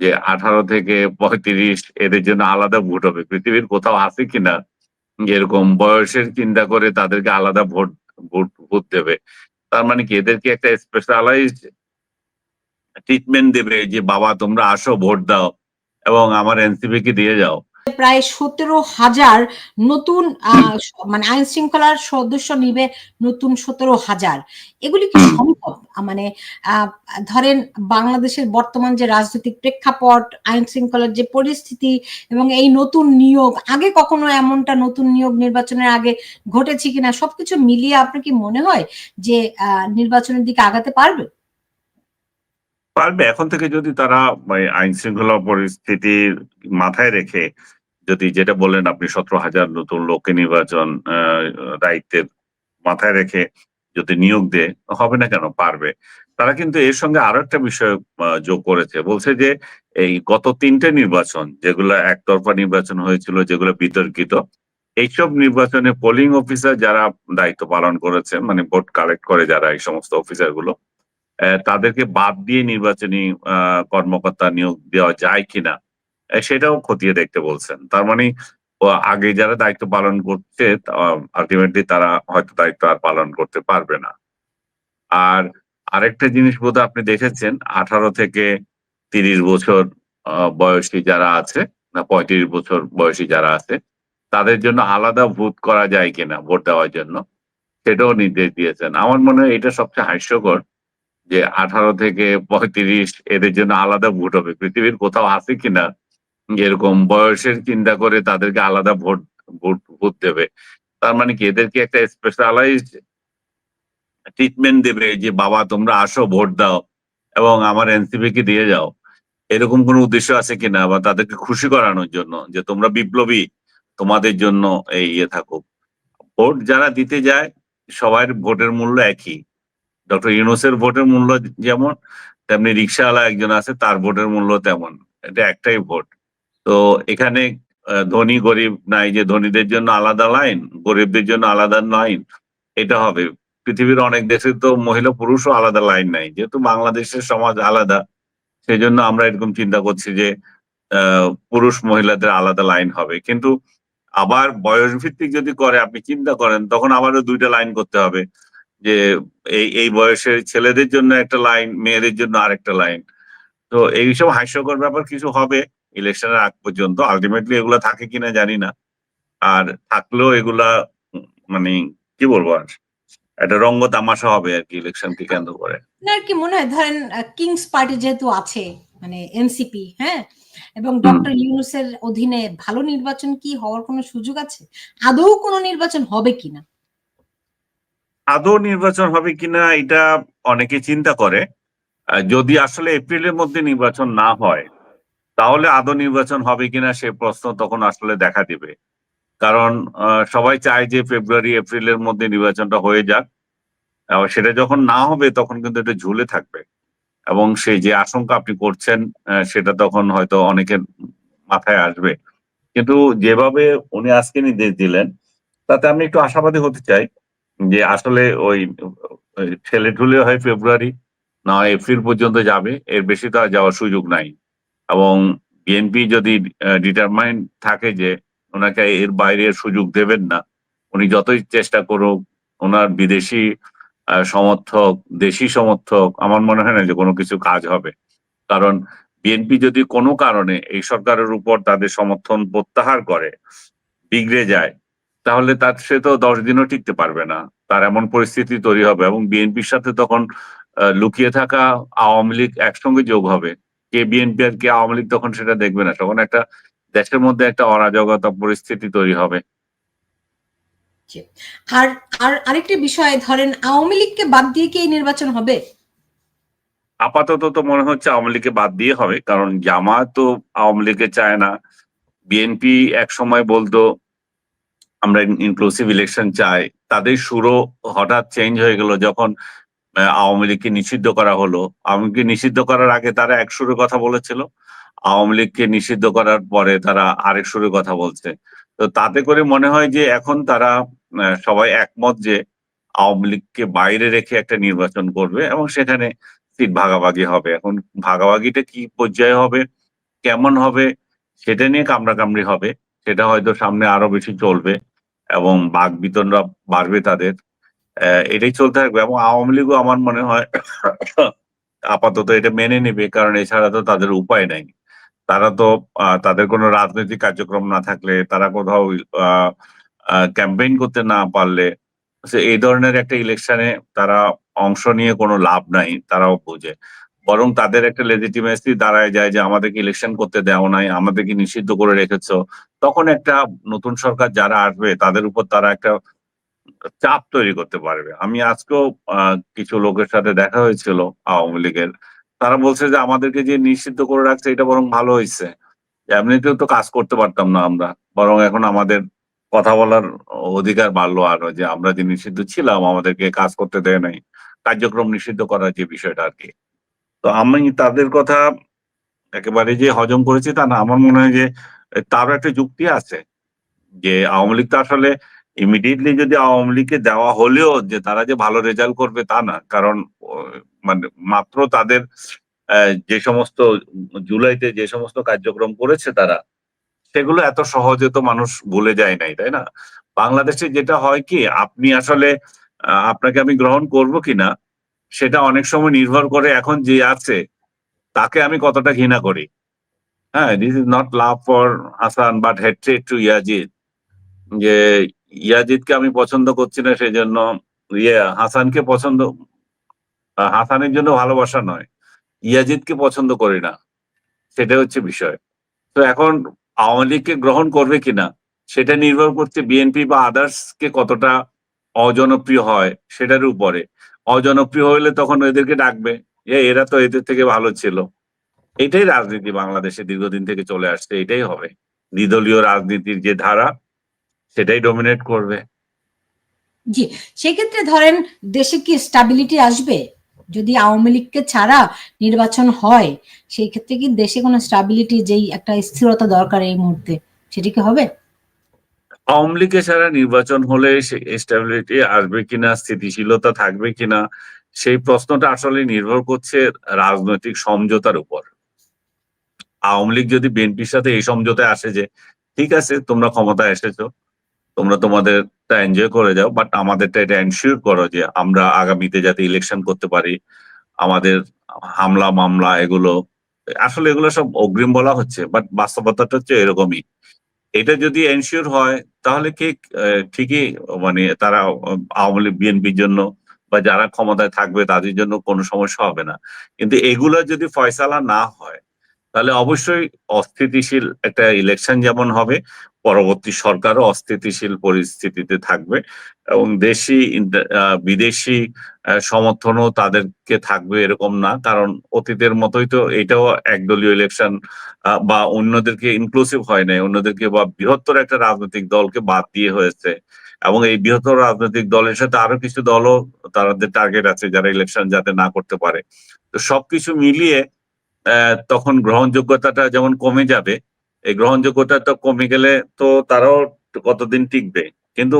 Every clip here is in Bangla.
যে আঠারো থেকে পঁয়ত্রিশ এদের জন্য আলাদা ভোট হবে। পৃথিবীর কোথাও আছে কিনা এরকম বয়সের চিন্তা করে তাদেরকে আলাদা ভোট ভোট ভোট দেবে। তার মানে কি এদেরকে একটা স্পেশালাইজড ট্রিটমেন্ট দেবে যে, বাবা, তোমরা আসো, ভোট দাও এবং আমার এনসিপি কে দিয়ে যাও। প্রায় সতেরো হাজার নতুন মানে আইন শৃঙ্খলার সদস্য নিবে নতুন সতেরো হাজার। এগুলি কি সম্ভব? মানে ধরেন বাংলাদেশের বর্তমান যে রাজনৈতিক প্রেক্ষাপট আইন শৃঙ্খলার যে পরিস্থিতি এবং এই নতুন নিয়োগ আগে কখনো এমনটা নতুন নিয়োগ নির্বাচনের আগে ঘটেছে কিনা সবকিছু মিলিয়ে আপনার কি মনে হয় যে আহ, নির্বাচনের দিকে আগাতে পারবে? পারবে। এখন থেকে যদি তারা মানে, আইন শৃঙ্খলা পরিস্থিতির মাথায় রেখে যদি যেটা বললেন আপনি সতেরো হাজার নতুন লোককে নির্বাচন দায়িত্বের মাথায় রেখে যদি নিয়োগ দেয়, হবে না কেন? পারবে। তারা কিন্তু এর সঙ্গে আরও একটা বিষয় যোগ করেছে। বলছে যে এই গত তিনটে নির্বাচন, যেগুলো একতরফা নির্বাচন হয়েছিল, যেগুলো বিতর্কিত, এইসব নির্বাচনে পোলিং অফিসার যারা দায়িত্ব পালন করেছে মানে ভোট কালেক্ট করে যারা এই সমস্ত অফিসারগুলো তাদেরকে বাদ দিয়ে নির্বাচনী কর্মকর্তা নিয়োগ দেওয়া যায় কিনা সেটাও খতিয়ে দেখতে বলছেন। তার মানে আগে যারা দায়িত্ব পালন করছে আলটিমেটলি তারা হয়তো দায়িত্ব আর পালন করতে পারবে না। আর আরেকটা জিনিস বোধ আপনি দেখেছেন, আঠারো থেকে তিরিশ বছর বয়সী যারা আছে, না পঁয়ত্রিশ বছর বয়সী যারা আছে, তাদের জন্য আলাদা ভোট করা যায় কিনা, ভোট দেওয়ার জন্য, সেটাও নির্দেশ দিয়েছেন। আমার মনে হয় এটা সবচেয়ে হাস্যকর যে আঠারো থেকে পঁয়ত্রিশ এদের জন্য আলাদা ভোট হবে। পৃথিবীর কোথাও আছে কিনা এরকম বয়সের চিন্তা করে তাদেরকে আলাদা ভোট ভোট ভোট দেবে। তার মানে কি এদেরকে একটা স্পেশালাইজড ট্রিটমেন্ট দেবে যে, বাবা, তোমরা আসো, ভোট দাও এবং আমার এনসিপি কে দিয়ে যাও। এরকম কোনো উদ্দেশ্য আছে কিনা? বা তাদেরকে খুশি করানোর জন্য, যে তোমরা বিপ্লবী, তোমাদের জন্য এই ইয়ে থাকুক। ভোট যারা দিতে যায়, সবার ভোটের মূল্য একই। ডক্টর ইউনুসের ভোটের মূল্য যেমন, তেমনি রিক্সাওয়ালা একজন আছে, তার ভোটের মূল্য তেমন। এটা একটাই ভোট। তো এখানে ধনী গরিব নাই যে ধনীদের জন্য আলাদা লাইন গরিবদের জন্য আলাদা লাইন এটা হবে। পৃথিবীর অনেক দেশে তো মহিলা পুরুষও আলাদা লাইন নাই, যেহেতু বাংলাদেশের সমাজ আলাদা, সেজন্য আমরা এরকম চিন্তা করছি যে পুরুষ মহিলাদের আলাদা লাইন হবে। কিন্তু আবার বয়স ভিত্তিক যদি করে, আপনি চিন্তা করেন, তখন আবারও দুইটা লাইন করতে হবে। যে, এই এই বয়সের ছেলেদের জন্য একটা লাইন মেয়েদের জন্য আরেকটা লাইন তো এইসব হাস্যকর ব্যাপার কিছু হবে। ইলেকশনের আগ পর্যন্ত আলটিমেটলি এগুলা থাকে কিনা জানি না। আর থাকলেও এগুলা মানে কি বলব আর? একটা রঙ্গ তামাশা হবে আর কি ইলেকশনকে কেন্দ্র করে। আপনার কি মনে হয় ধরেন কিংস পার্টি যেহেতু আছে মানে এনসিপি হ্যাঁ? এবং ডক্টর ইউনুসের অধীনে ভালো নির্বাচন কি হওয়ার কোনো সুযোগ আছে? আদৌ কোনো নির্বাচন হবে কিনা? আদৌ নির্বাচন হবে কিনা এটা অনেকে চিন্তা করে। যদি আসলে এপ্রিলের মধ্যে নির্বাচন না হয় তাহলে আদৌ নির্বাচন হবে কিনা সে প্রশ্ন তখন আসলে দেখা দিবে। কারণ সবাই চায় যে ফেব্রুয়ারি, এপ্রিলের মধ্যে নির্বাচনটা হয়ে যাক। সেটা যখন না হবে তখন কিন্তু এটা ঝুলে থাকবে। এবং সেই যে আশঙ্কা আপনি করছেন সেটা তখন হয়তো অনেকের মাথায় আসবে। কিন্তু যেভাবে উনি আজকে নির্দেশ দিলেন, তাতে আমি একটু আশাবাদী হতে চাই যে আসলে ওই ঠেলে ঠুলে হয় ফেব্রুয়ারি, না এপ্রিল পর্যন্ত যাবে, এর বেশি তো আর যাওয়ার সুযোগ নাই। এবং বিএনপি যদি ডিটারমাইন্ড থাকে যে ওনাকে এর বাইরে সুযোগ দেবেন না, উনি যতই চেষ্টা করুক, ওনার বিদেশি সমর্থক, দেশি সমর্থক, আমার মনে হয় না যে কোনো কিছু কাজ হবে। কারণ বিএনপি যদি কোনো কারণে এই সরকারের উপর তাদের সমর্থন প্রত্যাহার করে, বিগড়ে যায়, তাহলে তার, সে তো দশ দিনও টিকতে পারবে না। তার এমন পরিস্থিতি তৈরি হবে এবং বিএনপির সাথে তখন লুকিয়ে থাকা আওয়ামী লীগ একসঙ্গে যোগ হবে। কে বিএনপি আর কে আওয়ামী লীগ তখন সেটা দেখবে না। তখন একটা দেশের মধ্যে একটা অরাজকতা পরিস্থিতি তৈরি হবে। আর আর আরেকটি বিষয় ধরেন আওয়ামী লীগকে বাদ দিয়ে কি এই নির্বাচন হবে? আপাতত তো মনে হচ্ছে আওয়ামী লীগকে বাদ দিয়ে হবে কারণ জামাত তো আওয়ামী লীগকে চায় না। বিএনপি এক সময় বলতো আমরা ইনক্লুসিভ ইলেকশন চাই। তাদের সুরও হঠাৎ চেঞ্জ হয়ে গেল যখন আওয়ামী লীগকে নিষিদ্ধ করা হলো। আওয়ামী লীগকে নিষিদ্ধ করার আগে তারা এক সুরে কথা বলেছিল। আওয়ামী লীগকে নিষিদ্ধ করার পরে তারা আরেক সুরে কথা বলছে। তো তাতে করে মনে হয় যে এখন তারা সবাই একমত যে আওয়ামী লীগকে বাইরে রেখে একটা নির্বাচন করবে এবং সেখানে সিট ভাগাভাগি হবে। এখন ভাগাভাগিটা কি পর্যায়ে হবে? কেমন হবে? সেটা নিয়ে কামড়াকামড়ি হবে। সেটা হয়তো সামনে আরও বেশি চলবে এবং বাঘ বিতনরা বাড়বে তাদের। এটাই চলতে থাকবে। এবং আওয়ামী লীগও আমার মনে হয় আপাতত এটা মেনে নেবে, কারণ এছাড়া তো তাদের উপায় নাই। তারা তো তাদের কোনো রাজনৈতিক কার্যক্রম না থাকলে, তারা কোথাও ক্যাম্পেইন করতে না পারলে এই ধরনের একটা ইলেকশনে তারা অংশ নিয়ে কোনো লাভ নাই, তারাও বোঝে। বরং তাদের একটা লেজিটিমেসি দাঁড়ায় যায় যে, আমাদেরকে ইলেকশন করতে দেওয়া নাই, আমাদেরকে নিষিদ্ধ করে রেখেছ। তখন একটা নতুন সরকার যারা আসবে, তাদের উপর তারা একটা চাপ তৈরি করতে পারবে। আমি আজকেও কিছু লোকের সাথে দেখা হয়েছিল আওয়ামী লীগের। তারা বলছে যে, আমাদেরকে যে নিষিদ্ধ করে রাখছে, এটা বরং ভালো হয়েছে এমনিতেও তো কাজ করতে পারতাম না আমরা। বরং এখন আমাদের কথা বলার অধিকার বাড়লো আরও যে, আমরা যে নিষিদ্ধ ছিলাম, আমাদেরকে কাজ করতে দেয় নাই। কার্যক্রম নিষিদ্ধ করার যে বিষয়টা আর কি। তো আমি তাদের কথা একেবারে যে হজম করেছি তা না। আমার মনে হয় যে তারও একটা যুক্তি আছে যে, আওয়ামী লীগ তো আসলে ইমিডিয়েটলি যদি আওয়ামী লীগকে দেওয়া হলেও যে তারা যে ভালো রেজাল্ট করবে তা না, কারণ মানে মাত্র তাদের যে সমস্ত জুলাইতে যে সমস্ত কার্যক্রম করেছে তারা, সেগুলো এত সহজে তো মানুষ ভুলে যায় নাই, তাই না? বাংলাদেশে যেটা হয় কি, আপনি আসলে আপনাকে আমি গ্রহণ করব কিনা, সেটা অনেক সময় নির্ভর করে এখন যে আছে, তাকে আমি কতটা ঘৃণা করি। হ্যাঁ this is not love for Hasan but hatred to Yazid যে ইয়াজিদকে আমি পছন্দ করছি না সেই জন্য ইয়ে হাসানকে পছন্দ হাসানের জন্য ভালোবাসা নয়। ইয়াজিদকে পছন্দ করি না। সেটা হচ্ছে বিষয়। তো এখন আওয়ামী লীগকে গ্রহণ করবে কিনা, সেটা নির্ভর করছে বিএনপি বা আদার্স কে কতটা অজনপ্রিয় হয়, সেটার উপরে। অজনপ্রিয় হইলে তখন এদেরকে ডাকবে, এ, এরা তো এদের থেকে ভালো ছিল। এটাই রাজনীতি বাংলাদেশে দীর্ঘদিন থেকে চলে আসছে, এটাই হবে। দ্বিদলীয় রাজনীতির যে ধারা সেটাই ডমিনেট করবে। জি সেক্ষেত্রে ধরেন দেশে কি স্টাবিলিটি আসবে? যদি আওয়ামী লীগকে ছাড়া নির্বাচন হয় সেই ক্ষেত্রে কি দেশে কোনো স্টাবিলিটি যেই একটা স্থিরতা দরকার এই মুহূর্তে সেটি কি হবে? আওয়ামী লীগের ছাড়া নির্বাচন হলে স্টেবিলিটি আসবে কিনা স্থিতিশীলতা থাকবে কিনা সেই প্রশ্নটা আসলে নির্ভর করছে রাজনৈতিক সমঝোতার উপর। আওয়ামী লীগ যদি বিএনপির সাথে এই সমঝোতায় আসে যে ঠিক আছে তোমরা ক্ষমতায় এসেছ তোমরা তোমাদেরটা এনজয় করে যাও বাট আমাদেরটা এটা এনশিওর করো যে আমরা আগামীতে যাতে ইলেকশন করতে পারি। আমাদের হামলা, মামলা এগুলো, আসলে এগুলো সব অগ্রিম বলা হচ্ছে বাট বাস্তবতাটা হচ্ছে এরকমই। এটা যদি এনশিওর হয়, তাহলে কি ঠিকই মানে তারা আওয়ামী লীগ, বিএনপির জন্য বা যারা ক্ষমতায় থাকবে তাদের জন্য কোনো সমস্যা হবে না। কিন্তু এগুলো যদি ফয়সালা না হয় তাহলে অবশ্যই অস্থিতিশীল একটা ইলেকশন যেমন হবে, পরবর্তী সরকারও অস্থিতিশীল পরিস্থিতিতে থাকবে এবং দেশি বিদেশি সমর্থনও তাদেরকে থাকবে এরকম না। কারণ অতীতের মতোই তো এটাও একদলীয় ইলেকশন বা অন্যদেরকে ইনক্লুসিভ হয় নাই। অন্যদেরকে বা বৃহত্তর একটা রাজনৈতিক দলকে বাদ দিয়ে হয়েছে। এবং এই বৃহত্তর রাজনৈতিক দলের সাথে আরও কিছু দলও তাদের টার্গেট আছে যারা ইলেকশন যাতে না করতে পারে। তো সবকিছু মিলিয়ে তখন গ্রহণযোগ্যতাটা যেমন কমে যাবে এই গ্রহণযোগ্যতা তো কমে গেলে তো তারাও কতদিন টিকবে? কিন্তু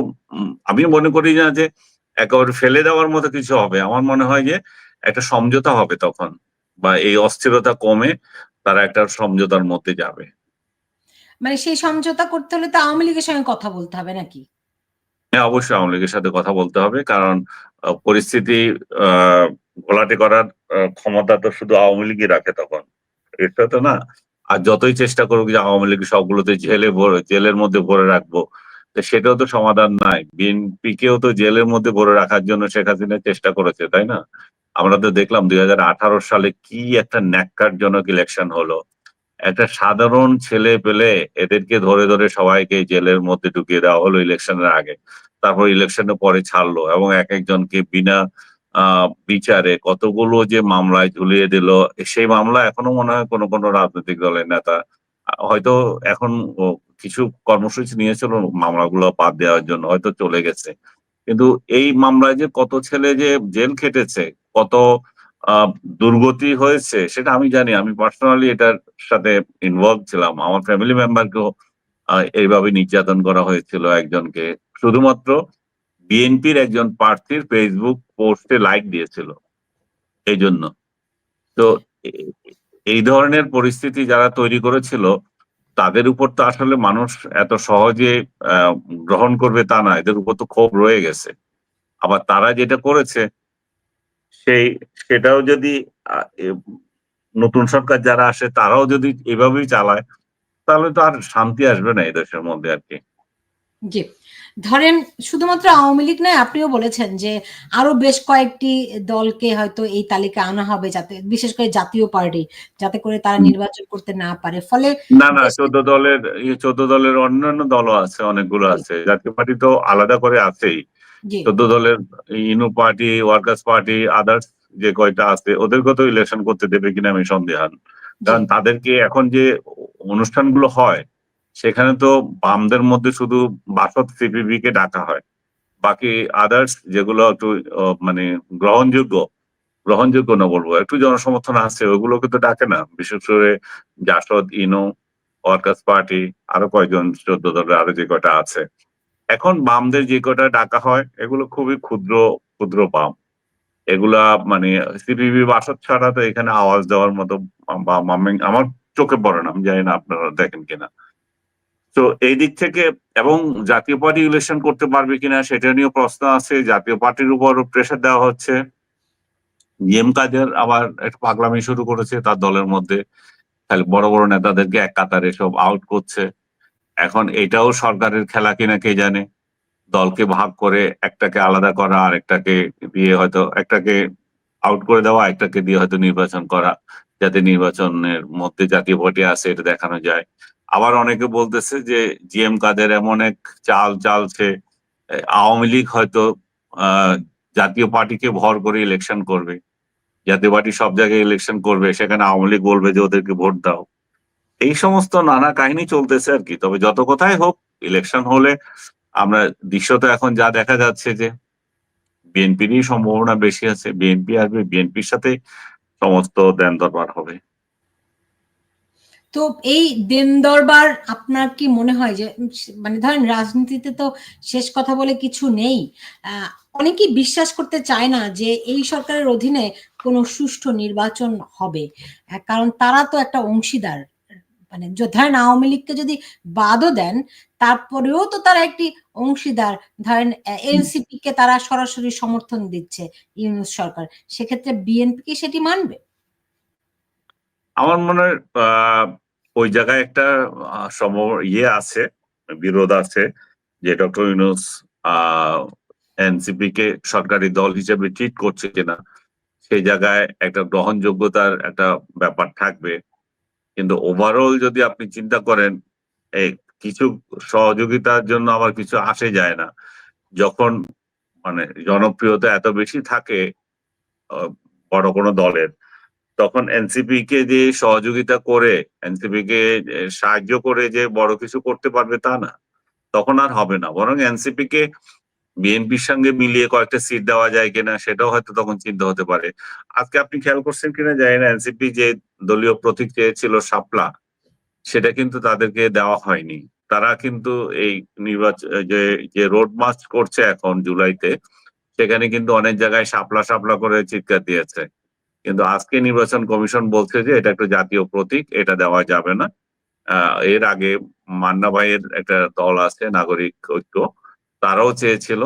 আমি মনে করি না যে একেবারে ফেলে দেওয়ার মতো কিছু হবে। আমার মনে হয় যে একটা সমঝোতা হবে তখন বা এই অস্থিরতা কমে তারা একটা সমঝোতার মধ্যে যাবে। মানে সেই সমঝোতা করতে হলে তো আওয়ামী লীগের সঙ্গে কথা বলতে হবে নাকি? হ্যাঁ অবশ্যই আওয়ামী লীগের সাথে কথা বলতে হবে কারণ পরিস্থিতি আহ ঘোলাটে করার ক্ষমতা তো শুধু আওয়ামী লীগই রাখে তখন। এটা তো না, আর যতই চেষ্টা করুক যে আওয়ামী লীগ সবগুলোতে জেলে ভরে, জেলের মধ্যে ভরে রাখব সেটাও তো সমাধান নাই। বিএনপি কেও তো জেলের মধ্যে ভরে রাখার জন্য শেখ হাসিনা চেষ্টা করেছে, তাই না? আমরা তো দেখলাম দুই হাজার আঠারো সালে কি একটা ন্যাক্কারজনক ইলেকশন হলো। একটা সাধারণ ছেলে পেলে এদেরকে ধরে ধরে সবাইকে জেলের মধ্যে ঢুকিয়ে দেওয়া হলো ইলেকশনের আগে। তারপর ইলেকশনের পরে ছাড়লো এবং এক একজনকে বিনা বিচারে কতগুলো যে মামলায় ঝুলিয়ে দিল, সেই মামলা এখনও মনে হয় কোনো কোনো রাজনৈতিক দলের নেতা হয়তো এখন কিছু কর্মসূচি নিয়েছিল মামলাগুলো বাদ দেওয়ার জন্য, হয়তো চলে গেছে। কিন্তু এই মামলায় যে কত ছেলে যে জেল খেটেছে, কত দুর্গতি হয়েছে, সেটা আমি জানি। আমি পার্সোনালি এটার সাথে ইনভলভ ছিলাম। আমার ফ্যামিলি মেম্বারকেও এইভাবে নির্যাতন করা হয়েছিল একজনকে। শুধুমাত্র বিএনপির একজন প্রার্থীর ফেসবুক পোস্টে লাইক দিয়েছিল। এই জন্য তো এই ধরনের পরিস্থিতি যারা তৈরি করেছিল, তাদের উপর তো আসলে মানুষ এত সহজে গ্রহণ করবে তা না, এদের উপর তো ক্ষোভ রয়ে গেছে। আবার তারা যেটা করেছে, সেই, সেটাও যদি নতুন সরকার যারা আসে, তারাও যদি এভাবেই চালায়, তাহলে তো আর শান্তি আসবে না এই দেশের মধ্যে আর কি। জি। ধরেন শুধুমাত্র আওয়ামী লীগ নয় আপনিও বলেছেন যে আরও বেশ কয়েকটি দলকে হয়তো এই তালিকায় আনা হবে যাতে বিশেষ করে জাতীয় পার্টি যাতে করে তারা নির্বাচন করতে না পারে। ফলে না না চোদ্দ দলের চোদ্দ দলের অন্যান্য দলও আছে অনেকগুলো আছে। জাতীয় পার্টি তো আলাদা করে আছেই। চোদ্দ দলের Inu party workers party others যে কয়টা আছে ওদেরকে তো ইলেকশন করতে দেবে কিনা আমি সন্দেহান। কারণ তাদেরকে এখন যে অনুষ্ঠানগুলো হয় সেখানে তো বামদের মধ্যে শুধু বাসদ সিপিবি কে ডাকা হয়। বাকি আদার্স যেগুলো একটু মানে গ্রহণযোগ্য গ্রহণযোগ্য না বলব, একটু জনসমর্থন আছে ওগুলোকে তো ডাকে না। বিশেষ করে জাসদ, ইনো, ওয়ার্কার্স পার্টি, আরও কয়েকজন চোদ্দ দলের আরও যে কটা আছে। এখন বামদের যে কটা ডাকা হয়, এগুলো খুবই ক্ষুদ্র ক্ষুদ্র বাম। এগুলা মানে সিপিবি বাসদ ছাড়া তো এখানে আওয়াজ দেওয়ার মতো আমার চোখে পড়ে না, আমি জানি না আপনারা দেখেন কিনা। তো এই দিক থেকে এবং জাতীয় পার্টি ইলেকশন করতে পারবে কিনা সেটা নিয়েও প্রশ্ন আছে, জাতীয় পার্টির উপর প্রেশার দেওয়া হচ্ছে। জিএম কাদের আবার একটা পাগলামি শুরু করেছে তার দলের মধ্যে। বড় বড় নেতাদেরকে এক কাতারে সব আউট করছে। এখন এটাও সরকারের খেলা কিনা কে জানে? দলকে ভাগ করে একটাকে আলাদা করা আর একটাকে দিয়ে হয়তো একটাকে আউট করে দেওয়া একটাকে দিয়ে হয়তো নির্বাচন করা, যাতে নির্বাচনের মধ্যে জাতীয় পার্টি আছে, এটা দেখানো যায়। আবার অনেকে বলতেছে যে জিএম কাদের এমন এক চাল চালছে আওয়ামী লীগ হয়তো জাতীয় পার্টিকে ভর করে ইলেকশন করবে। জাতীয় পার্টি সব জায়গায় ইলেকশন করবে, সেখানে আওয়ামী লীগ বলবে যে ওদেরকে ভোট দাও। এই সমস্ত নানা কাহিনী চলতেছে আর কি। তবে যত কথাই হোক ইলেকশন হলে আমরা, দৃশ্য তো এখন যা দেখা যাচ্ছে যে বিএনপিরই সম্ভাবনা বেশি আছে। বিএনপি আসবে, বিএনপির সাথে সমস্ত দেন দরবার হবে। তো এই দেন দরবার আপনার কি মনে হয় যে মানে ধরেন রাজনীতিতে তো শেষ কথা বলে কিছু নেই অনেকেই বিশ্বাস করতে চায় না যে এই সরকারের অধীনে কোনো সুষ্ঠু নির্বাচন হবে। কারণ তারা তো একটা অংশীদার। মানে ধরেন আওয়ামী লীগকে যদি বাদও দেন, তারপরেও তো তারা একটি অংশীদার। ধরেন এনসিপি কে তারা সরাসরি সমর্থন দিচ্ছে ইউনুস সরকার। সেক্ষেত্রে বিএনপি কি সেটি মানবে? আমার মনে হয় ওই জায়গায় একটা সম ইয়ে আছে, বিরোধ আছে যে ডক্টর ইউনুস এনসিপি কে সরকারি দল হিসেবে ট্রিট করছে কিনা, সেই জায়গায় একটা গ্রহণযোগ্যতার একটা ব্যাপার থাকবে। কিন্তু ওভারঅল যদি আপনি চিন্তা করেন এই কিছু সহযোগিতার জন্য আবার কিছু আসে যায় না। যখন মানে জনপ্রিয়তা এত বেশি থাকে বড় কোনো দলের তখন এনসিপি কে যে সহযোগিতা করে এনসিপি কে সাহায্য করে যে বড় কিছু করতে পারবে তা না। তখন আর হবে না। বরং এনসিপি কে বিএনপির সঙ্গে মিলিয়ে কয়েকটা সিট দেওয়া যায় কিনা, সেটাও হয়তো তখন চিন্তা হতে পারে। আজকে আপনি খেয়াল করছেন কিনা জানি না, এনসিপি যে দলীয় প্রতীক চেয়েছিল সাপলা সেটা কিন্তু তাদেরকে দেওয়া হয়নি। তারা কিন্তু এই নির্বাচন যে যে রোড মার্চ করছে এখন জুলাইতে, সেখানে কিন্তু অনেক জায়গায় সাপলা সাপলা করে চিৎকার দিয়েছে। কিন্তু আজকে নির্বাচন কমিশন বলছে যে এটা একটা জাতীয় প্রতীক, এটা দেওয়া যাবে না। এর আগে মান্না ভাইয়ের একটা দল আছে, নাগরিক ঐক্য, তারাও চেয়েছিল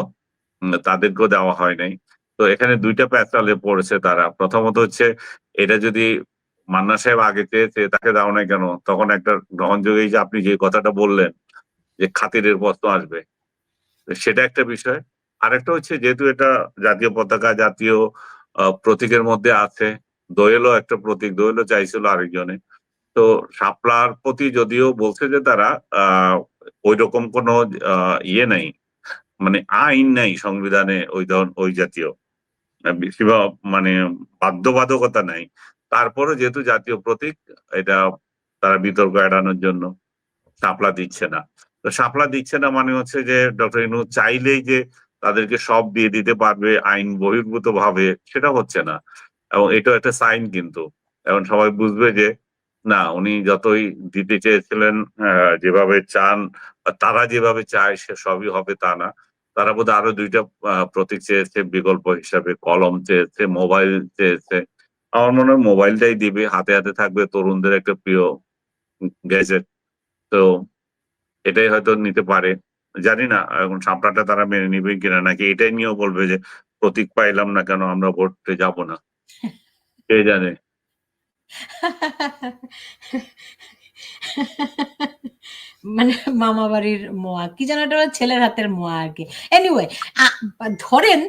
তাদেরকেও দেওয়া হয় নাই। তো এখানে দুইটা প্যাচালে পড়েছে তারা। প্রথমত হচ্ছে, এটা যদি মান্না সাহেব আগে চেয়েছে, তাকে দাও নাই কেন? তখন একটা গ্রহণযোগ্য যে আপনি যে কথাটা বললেন, যে খাতিরের প্রশ্ন আসবে, সেটা একটা বিষয়। আরেকটা হচ্ছে, যেহেতু এটা জাতীয় পতাকা, জাতীয় প্রতীকের মধ্যে আছে। দোয়েলও একটা প্রতীক, দোয়েলও চাইছিল আরেকজনে। তো শাপলার প্রতি যদিও বলছে যে তারা ওই রকম কোনো ইয়ে নাই মানে আইন নাই সংবিধানে ওই ওই জাতীয়। মানে বাধ্যবাধকতা নাই। তারপরে যেহেতু জাতীয় প্রতীক, এটা তারা বিতর্ক এড়ানোর জন্য শাপলা দিচ্ছে না। তো শাপলা দিচ্ছে না মানে হচ্ছে যে ডক্টর ইনু চাইলেই যে তাদেরকে সব দিয়ে দিতে পারবে আইন বহির্ভূত ভাবে সেটা হচ্ছে না। এবং এটা একটা সাইন কিন্তু। এখন সবাই বুঝবে যে, না, উনি যতই দিতে চেয়েছিলেন যেভাবে চান তারা যেভাবে চায়, সে সবই হবে তা না। তারা বোধহয় আরও দুইটা প্রতীক চেয়েছে, বিকল্প হিসাবে। কলম চেয়েছে, মোবাইল চেয়েছে। আমার মনে হয় মোবাইলটাই দিবে। হাতে হাতে থাকবে তরুণদের একটা প্রিয় গ্যাজেট। তো এটাই হয়তো নিতে পারে। জানি না এখন সাপড়াটা তারা মেনে নিবে কিনা, নাকি এটাই নিয়েও বলবে যে, প্রতীক পাইলাম না কেন, আমরা ভোটে যাব না? কে জানে? মানে মামা বাড়ির মোয়া, কি এটা ছেলের হাতের মোয়া আর কি। এনিওয়ে ধরেন